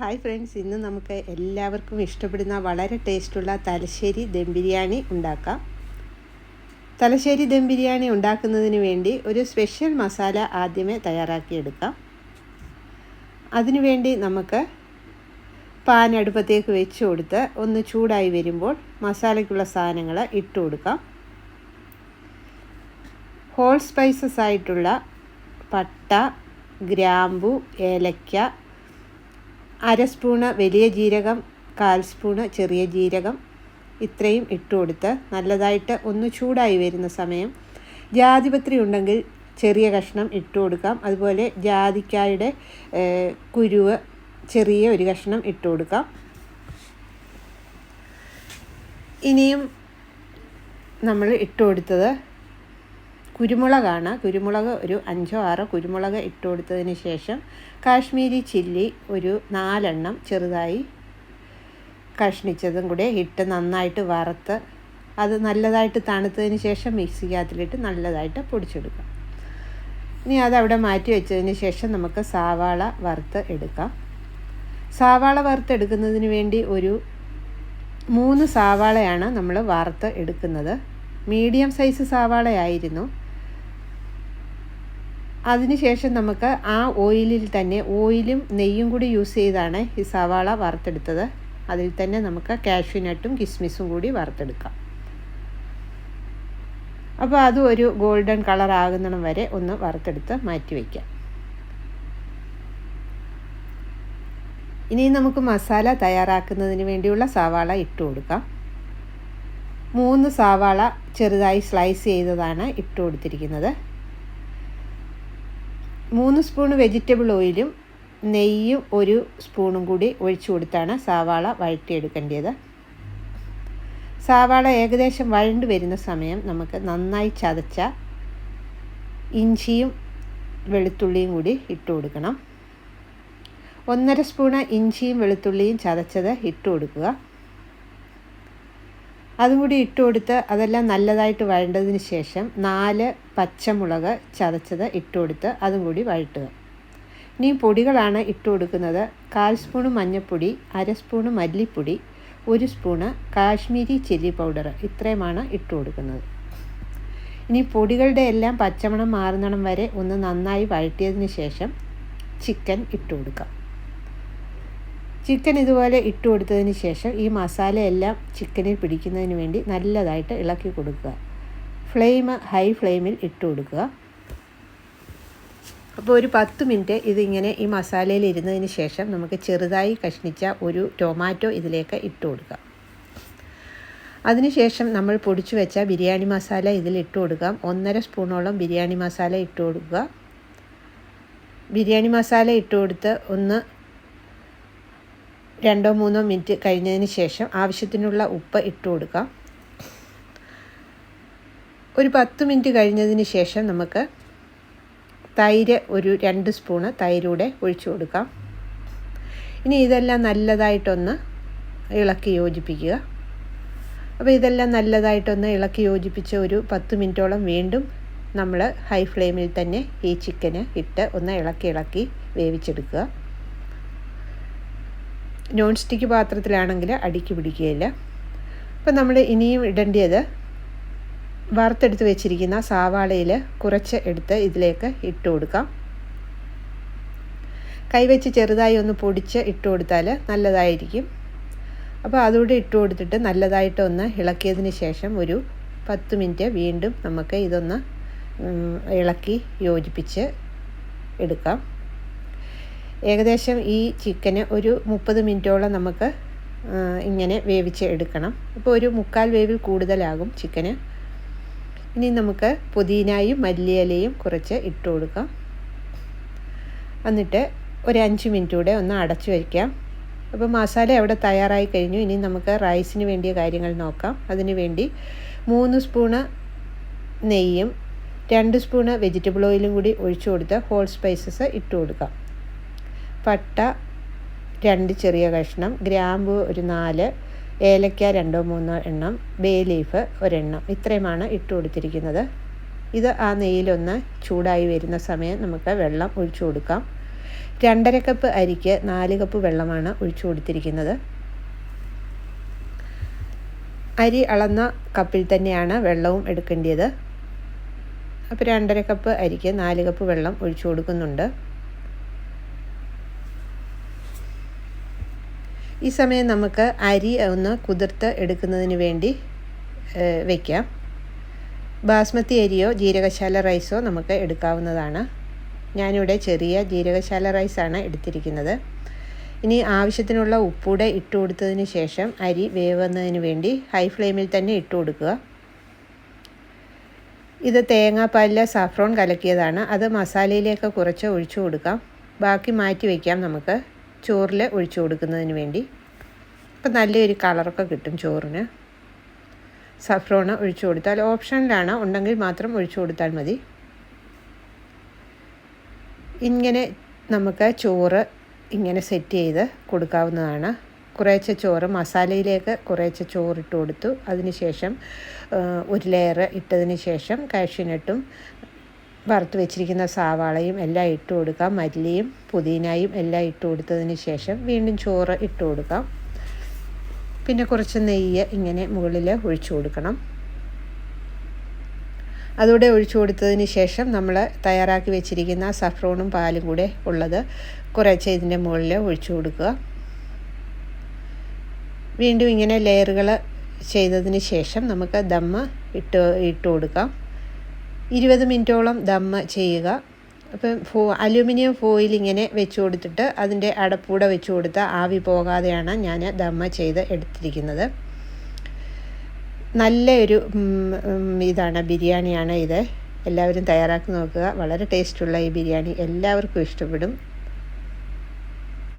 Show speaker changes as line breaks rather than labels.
Hi friends ഇന്ന് നമുക്ക് എല്ലാവർക്കും ഇഷ്ടപ്പെടുന്ന വളരെ ടേസ്റ്റുള്ള തലശ്ശേരി ദം ബിരിയാണി ഉണ്ടാക്കാം. തലശ്ശേരി ദം ബിരിയാണി ഉണ്ടാക്കുന്നതിന് വേണ്ടി ഒരു സ്പെഷ്യൽ മസാല ആദ്യമേ തയ്യാറാക്കിയെടുക്കാം. അതിനുവേണ്ടി നമുക്ക് പാൻ അടുപ്പത്തേക്ക് വെച്ച് കൊടുത്ത് ഒന്ന് ചൂടായി വരുമ്പോൾ മസാലയ്ക്കുള്ള സാധനങ്ങൾ ഇട്ട് കൊടുക്കാം. ഹോൾ സ്പൈസസ് ആയിട്ടുള്ള പട്ട ഗ്രാമ്പു ഏലക്ക അര സ്പൂണ് വലിയ ജീരകം കാൽ സ്പൂണ് ചെറിയ ജീരകം ഇത്രയും ഇട്ട് കൊടുത്ത് നല്ലതായിട്ട് ഒന്ന് ചൂടായി വരുന്ന സമയം ജാതിപത്രി ഉണ്ടെങ്കിൽ ചെറിയ കഷ്ണം ഇട്ട് കൊടുക്കാം. അതുപോലെ ജാതിക്കായുടെ കുരുവ് ചെറിയ ഒരു കഷ്ണം ഇട്ട് കൊടുക്കാം. ഇനിയും നമ്മൾ ഇട്ട് കൊടുത്തത് കുരുമുളകാണ്. കുരുമുളക് ഒരു അഞ്ചോ ആറോ കുരുമുളക് ഇട്ട് കൊടുത്തതിന് ശേഷം കാശ്മീരി ചില്ലി ഒരു നാലെണ്ണം ചെറുതായി കഷ്ണിച്ചതും കൂടെ ഇട്ട് നന്നായിട്ട് വറുത്ത് അത് നല്ലതായിട്ട് തണുത്തതിന് ശേഷം മിക്സിക്കകത്തിലിട്ട് നല്ലതായിട്ട് പൊടിച്ചെടുക്കാം. ഇനി അതവിടെ മാറ്റി വെച്ചതിന് ശേഷം നമുക്ക് സാവാള വറുത്ത് എടുക്കാം. സാവാള വറുത്തെടുക്കുന്നതിന് വേണ്ടി ഒരു മൂന്ന് സാവാളയാണ് നമ്മൾ വറുത്ത് എടുക്കുന്നത്. മീഡിയം സൈസ് സവാളയായിരുന്നു. അതിനുശേഷം നമുക്ക് ആ ഓയിലിൽ തന്നെ ഓയിലും നെയ്യും കൂടി യൂസ് ചെയ്താണ് ഈ സവാള വറുത്തെടുത്തത്. അതിൽ തന്നെ നമുക്ക് കാഷ്യൂനട്ടും കിസ്മിസും കൂടി വറുത്തെടുക്കാം. അപ്പോൾ അത് ഒരു ഗോൾഡൻ കളർ ആകുന്നിടം വരെ ഒന്ന് വറുത്തെടുത്ത് മാറ്റി വയ്ക്കാം. ഇനി നമുക്ക് മസാല തയ്യാറാക്കുന്നതിന് വേണ്ടിയുള്ള സവാള ഇട്ട് കൊടുക്കാം. മൂന്ന് സവാള ചെറുതായി സ്ലൈസ് ചെയ്തതാണ് ഇട്ട് കൊടുത്തിരിക്കുന്നത്. മൂന്ന് സ്പൂൺ വെജിറ്റബിൾ ഓയിലും നെയ്യും ഒരു സ്പൂണും കൂടി ഒഴിച്ചു കൊടുത്താണ് സവാള വഴറ്റിയെടുക്കേണ്ടത്. സവാള ഏകദേശം വഴണ്ട് വരുന്ന സമയം നമുക്ക് നന്നായി ചതച്ച ഇഞ്ചിയും വെളുത്തുള്ളിയും കൂടി ഇട്ട് കൊടുക്കണം. ഒന്നര സ്പൂണ് ഇഞ്ചിയും വെളുത്തുള്ളിയും ചതച്ചത് ഇട്ട് കൊടുക്കുക. അതും കൂടി ഇട്ട് കൊടുത്ത് അതെല്ലാം നല്ലതായിട്ട് വഴണ്ടതിന് ശേഷം നാല് പച്ചമുളക് ചതച്ചത് ഇട്ട് കൊടുത്ത് അതും കൂടി വഴട്ടുക. ഇനി പൊടികളാണ് ഇട്ട് കൊടുക്കുന്നത് കാൽ സ്പൂണ് മഞ്ഞൾപ്പൊടി അര സ്പൂണ് മല്ലിപ്പൊടി ഒരു സ്പൂണ് കാശ്മീരി ചില്ലി പൗഡർ ഇത്രയുമാണ് ഇട്ട് കൊടുക്കുന്നത് ഇനി പൊടികളുടെ എല്ലാം പച്ചമണം മാറുന്നിടം വരെ ഒന്ന് നന്നായി വഴറ്റിയതിന് ശേഷം ചിക്കൻ ഇട്ട് കൊടുക്കാം ചിക്കൻ ഇതുപോലെ ഇട്ട് കൊടുത്തതിന് ശേഷം ഈ മസാലയെല്ലാം ചിക്കനിൽ പിടിക്കുന്നതിന് വേണ്ടി നല്ലതായിട്ട് ഇളക്കി കൊടുക്കുക. ഫ്ലെയിം ഹൈ ഫ്ലെയിമിൽ ഇട്ട് കൊടുക്കുക. അപ്പോൾ ഒരു പത്ത് മിനിറ്റ് ഇതിങ്ങനെ ഈ മസാലയിൽ ഇരുന്നതിന് ശേഷം നമുക്ക് ചെറുതായി കഷ്ണിച്ച ഒരു ടൊമാറ്റോ ഇതിലേക്ക് ഇട്ട് കൊടുക്കാം അതിനുശേഷം നമ്മൾ പൊടിച്ചു വെച്ച ബിരിയാണി മസാല ഇതിൽ ഇട്ട് കൊടുക്കാം ഒന്നര സ്പൂണോളം ബിരിയാണി മസാല ഇട്ട് കൊടുക്കുക. ബിരിയാണി മസാല ഇട്ട് കൊടുത്ത് ഒന്ന് രണ്ടോ മൂന്നോ മിനിറ്റ് കഴിഞ്ഞതിന് ശേഷം ആവശ്യത്തിനുള്ള ഉപ്പ് ഇട്ട് കൊടുക്കാം. ഒരു പത്ത് മിനിറ്റ് കഴിഞ്ഞതിന് ശേഷം നമുക്ക് തൈര് ഒരു രണ്ട് സ്പൂണ് തൈരൂടെ ഒഴിച്ചു കൊടുക്കാം. ഇനി ഇതെല്ലാം നല്ലതായിട്ടൊന്ന് ഇളക്കി യോജിപ്പിക്കുക. അപ്പോൾ ഇതെല്ലാം നല്ലതായിട്ടൊന്ന് ഇളക്കി യോജിപ്പിച്ച ഒരു പത്ത് മിനിറ്റോളം വീണ്ടും നമ്മൾ ഹൈ ഫ്ലെയിമിൽ തന്നെ ഈ ചിക്കന് ഇട്ട് ഒന്ന് ഇളക്കി ഇളക്കി വേവിച്ചെടുക്കുക. നോൺ സ്റ്റിക്ക് പാത്രത്തിലാണെങ്കിൽ അടിക്ക് പിടിക്കുകയില്ല. അപ്പം നമ്മൾ ഇനിയും ഇടേണ്ടത് വറുത്തെടുത്ത് വെച്ചിരിക്കുന്ന സാവാളയിൽ കുറച്ച് എടുത്ത് ഇതിലേക്ക് ഇട്ട് കൊടുക്കാം. കൈവച്ച് ചെറുതായി ഒന്ന് പൊടിച്ച് ഇട്ട് കൊടുത്താൽ നല്ലതായിരിക്കും. അപ്പോൾ അതുകൂടെ ഇട്ട് കൊടുത്തിട്ട് നല്ലതായിട്ട് ഒന്ന് ഇളക്കിയതിന് ശേഷം ഒരു പത്ത് മിനിറ്റ് വീണ്ടും നമുക്ക് ഇതൊന്ന് ഇളക്കി യോജിപ്പിച്ച് എടുക്കാം. ഏകദേശം ഈ ചിക്കന് ഒരു മുപ്പത് മിനിറ്റോളം നമുക്ക് ഇങ്ങനെ വേവിച്ച് എടുക്കണം. അപ്പോൾ ഒരു മുക്കാൽ വേവിൽ കൂടുതലാകും ചിക്കന്. ഇനി നമുക്ക് പുതിനയും മല്ലിയിലയും കുറച്ച് ഇട്ട് കൊടുക്കാം. എന്നിട്ട് ഒരു അഞ്ച് മിനിറ്റ് കൂടെ ഒന്ന് അടച്ചു വയ്ക്കാം അപ്പോൾ മസാല അവിടെ തയ്യാറായി കഴിഞ്ഞു. ഇനി നമുക്ക് റൈസിന് വേണ്ടിയ കാര്യങ്ങൾ നോക്കാം. അതിന് വേണ്ടി മൂന്ന് സ്പൂണ് നെയ്യും രണ്ട് സ്പൂണ് വെജിറ്റബിൾ ഓയിലും കൂടി ഒഴിച്ചു കൊടുത്ത് ഹോൾ സ്പൈസസ് ഇട്ട് കൊടുക്കാം. പട്ട രണ്ട് ചെറിയ കഷ്ണം ഗ്രാമ്പു ഒരു നാല് ഏലക്ക രണ്ടോ മൂന്നോ എണ്ണം ബേ ലീഫ് ഒരെണ്ണം. ഇത്രയുമാണ് ഇട്ട് കൊടുത്തിരിക്കുന്നത്. ഇത് ആ നെയ്യിലൊന്ന് ചൂടായി വരുന്ന സമയം നമുക്ക് വെള്ളം ഒഴിച്ചു കൊടുക്കാം. രണ്ടര കപ്പ് അരിക്ക് നാല് കപ്പ് വെള്ളമാണ് ഒഴിച്ചു കൊടുത്തിരിക്കുന്നത്. അരി അളന്ന കപ്പിൽ തന്നെയാണ് വെള്ളവും എടുക്കേണ്ടത്. അപ്പോൾ രണ്ടര കപ്പ് അരിക്ക് നാല് കപ്പ് വെള്ളം ഒഴിച്ചു കൊടുക്കുന്നുണ്ട്. ഈ സമയം നമുക്ക് അരി ഒന്ന് കുതിർത്ത് എടുക്കുന്നതിന് വേണ്ടി വയ്ക്കാം ബാസ്മതി അരിയോ ജീരകശാല റൈസോ നമുക്ക് എടുക്കാവുന്നതാണ്. ഞാനിവിടെ ചെറിയ ജീരകശാല റൈസാണ് എടുത്തിരിക്കുന്നത്. ഇനി ആവശ്യത്തിനുള്ള ഉപ്പൂടെ ഇട്ട് കൊടുത്തതിന് ശേഷം അരി വേവുന്നതിന് വേണ്ടി ഹൈ ഫ്ലെയിമിൽ തന്നെ ഇട്ട് കൊടുക്കുക. ഇത് തേങ്ങാപ്പാലിൽ സാഫ്രോൺ കലക്കിയതാണ്. അത് മസാലയിലേക്ക് കുറച്ച് ഒഴിച്ചു കൊടുക്കാം. ബാക്കി മാറ്റി വയ്ക്കാം നമുക്ക്. ചോറിൽ ഒഴിച്ചു കൊടുക്കുന്നതിന് വേണ്ടി. അപ്പം നല്ലൊരു കളറൊക്കെ കിട്ടും ചോറിന്. സഫ്രോണ് ഒഴിച്ചു കൊടുത്താൽ ഓപ്ഷനിലാണ്. ഉണ്ടെങ്കിൽ മാത്രം ഒഴിച്ചു കൊടുത്താൽ മതി. ഇങ്ങനെ നമുക്ക് ചോറ് ഇങ്ങനെ സെറ്റ് ചെയ്ത് കൊടുക്കാവുന്നതാണ്. കുറേശ്ശെ ചോറ് മസാലയിലേക്ക് കുറേശ്ശെ ചോറിട്ട് കൊടുത്തു. അതിനുശേഷം ഒരു ലെയർ ഇട്ടതിന് ശേഷം കാഷ്യൂനട്ടും വറുത്ത് വെച്ചിരിക്കുന്ന സാവാളയും എല്ലാം ഇട്ട് കൊടുക്കാം. മല്ലിയും പുതിനയും എല്ലാം ഇട്ട് കൊടുത്തതിന് ശേഷം വീണ്ടും ചോറ് ഇട്ട് കൊടുക്കാം. പിന്നെ കുറച്ച് നെയ്യ് ഇങ്ങനെ മുകളിൽ ഒഴിച്ചു കൊടുക്കണം. അതോടെ ഒഴിച്ചു കൊടുത്തതിന് ശേഷം നമ്മൾ തയ്യാറാക്കി വെച്ചിരിക്കുന്ന സഫ്രോണും പാലും കൂടെ ഉള്ളത് കുറച്ച് ഇതിന്റെ മുകളിൽ ഒഴിച്ചു കൊടുക്കുക. വീണ്ടും ഇങ്ങനെ ലെയറുകൾ ചെയ്തതിന് ശേഷം നമുക്ക് ദമ്മ് ഇട്ട് ഇട്ട് കൊടുക്കാം. ഇരുപത് മിനിറ്റോളം ദമ്മ് ചെയ്യുക. അപ്പം ഫോ അലുമിനിയം ഫോയിൽ ഇങ്ങനെ വെച്ച് കൊടുത്തിട്ട് അതിന്റെ അടപ്പൂടെ വെച്ച് കൊടുത്ത ആവി പോകാതെയാണ് ഞാൻ ദമ്മ ചെയ്ത് എടുത്തിരിക്കുന്നത്. നല്ലൊരു ഇതാണ് ബിരിയാണിയാണ് ഇത്. എല്ലാവരും തയ്യാറാക്കി നോക്കുക. വളരെ ടേസ്റ്റുള്ള ഈ ബിരിയാണി എല്ലാവർക്കും ഇഷ്ടപ്പെടും.